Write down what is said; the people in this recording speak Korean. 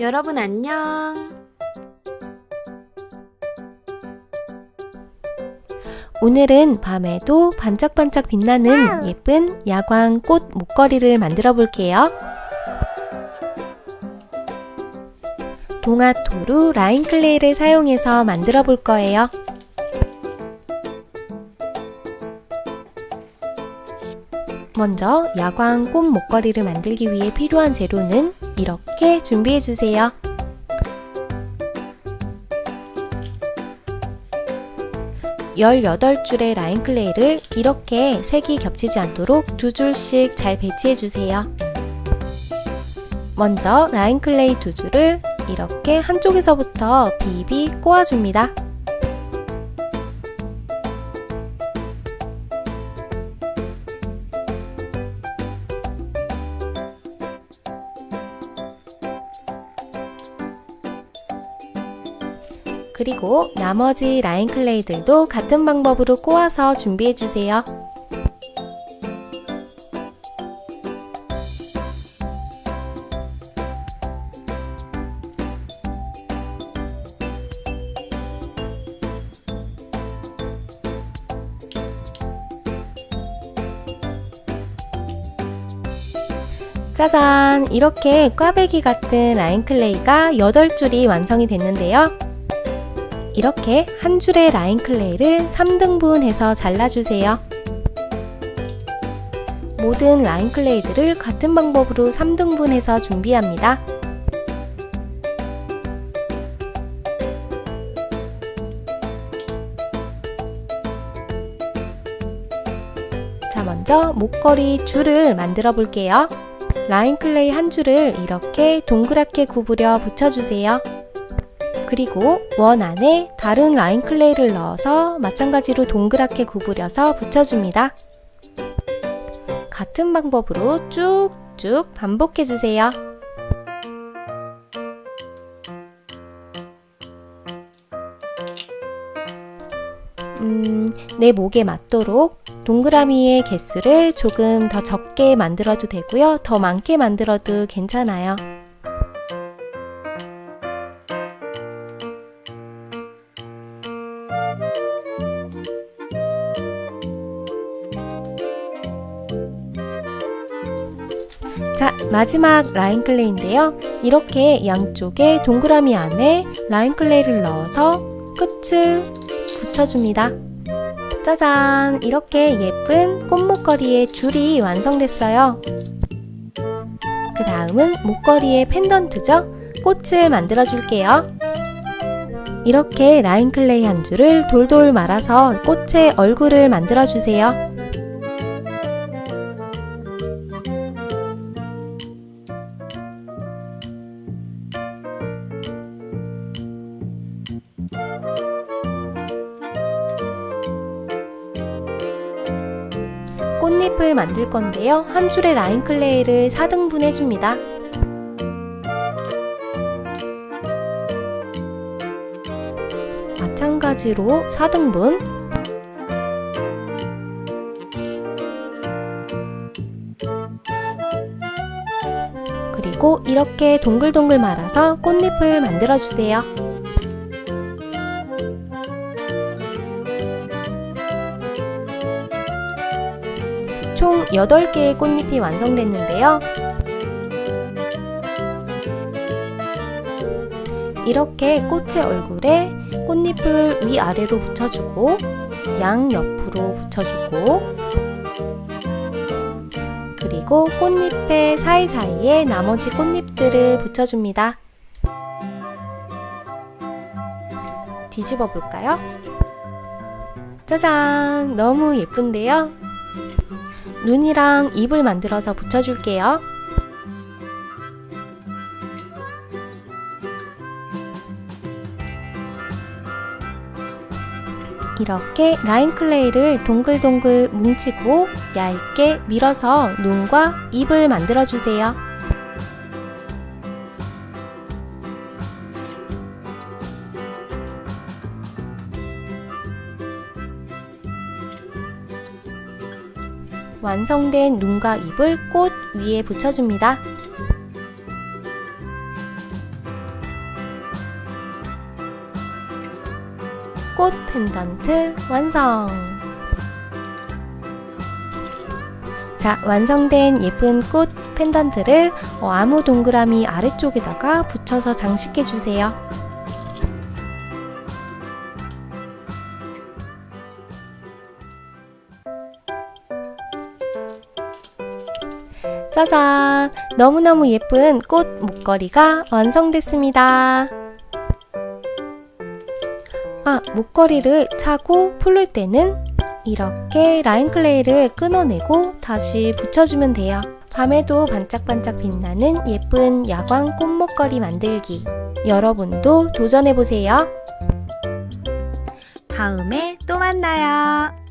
여러분 안녕. 오늘은 밤에도 반짝반짝 빛나는 예쁜 야광 꽃 목걸이를 만들어 볼게요. 동아토루 라인 클레이를 사용해서 만들어 볼 거예요. 먼저 야광 꽃 목걸이를 만들기 위해 필요한 재료는 이렇게 준비해 주세요. 열여덟 줄의 라인 클레이를 이렇게 색이 겹치지 않도록 두 줄씩 잘 배치해 주세요. 먼저 라인 클레이 두 줄을 이렇게 한쪽에서부터 비비 꼬아줍니다. 그리고 나머지 라인 클레이들도 같은 방법으로 꼬아서 준비해 주세요. 짜잔! 이렇게 꽈배기 같은 라인 클레이가 8줄이 완성이 됐는데요. 이렇게 한 줄의 라인 클레이를 3등분해서 잘라주세요. 모든 라인 클레이들을 같은 방법으로 3등분해서 준비합니다. 자, 먼저 목걸이 줄을 만들어 볼게요. 라인 클레이 한 줄을 이렇게 동그랗게 구부려 붙여주세요. 그리고 원 안에 다른 라인 클레이를 넣어서 마찬가지로 동그랗게 구부려서 붙여줍니다. 같은 방법으로 쭉쭉 반복해주세요. 음, 내 목에 맞도록 동그라미의 개수를 조금 더 적게 만들어도 되고요. 더 많게 만들어도 괜찮아요. 자, 마지막 라인 클레이인데요. 이렇게 양쪽에 동그라미 안에 라인 클레이를 넣어서 끝을 붙여줍니다. 짜잔! 이렇게 예쁜 꽃목걸이의 줄이 완성됐어요. 그 다음은 목걸이의 펜던트죠? 꽃을 만들어 줄게요. 이렇게 라인 클레이 한 줄을 돌돌 말아서 꽃의 얼굴을 만들어 주세요. 꽃잎을 만들 건데요. 한 줄의 라인 클레이를 4등분 해줍니다. 마찬가지로 4등분 그리고 이렇게 동글동글 말아서 꽃잎을 만들어 주세요. 총 8개의 꽃잎이 완성됐는데요. 이렇게 꽃의 얼굴에 꽃잎을 위아래로 붙여주고 양옆으로 붙여주고 그리고 꽃잎의 사이사이에 나머지 꽃잎들을 붙여줍니다. 뒤집어 볼까요? 짜잔! 너무 예쁜데요? 눈이랑 입을 만들어서 붙여줄게요. 이렇게 라인 클레이를 동글동글 뭉치고 얇게 밀어서 눈과 입을 만들어주세요. 완성된 눈과 입을 꽃 위에 붙여줍니다. 꽃 펜던트 완성! 자, 완성된 예쁜 꽃 펜던트를 어, 아무 동그라미 아래쪽에다가 붙여서 장식해 주세요. 짜잔! 너무너무 예쁜 꽃 목걸이가 완성됐습니다. 아, 목걸이를 차고 풀릴 때는 이렇게 라인 클레이를 끊어내고 다시 붙여주면 돼요. 밤에도 반짝반짝 빛나는 예쁜 야광 꽃 목걸이 만들기. 여러분도 도전해보세요. 다음에 또 만나요.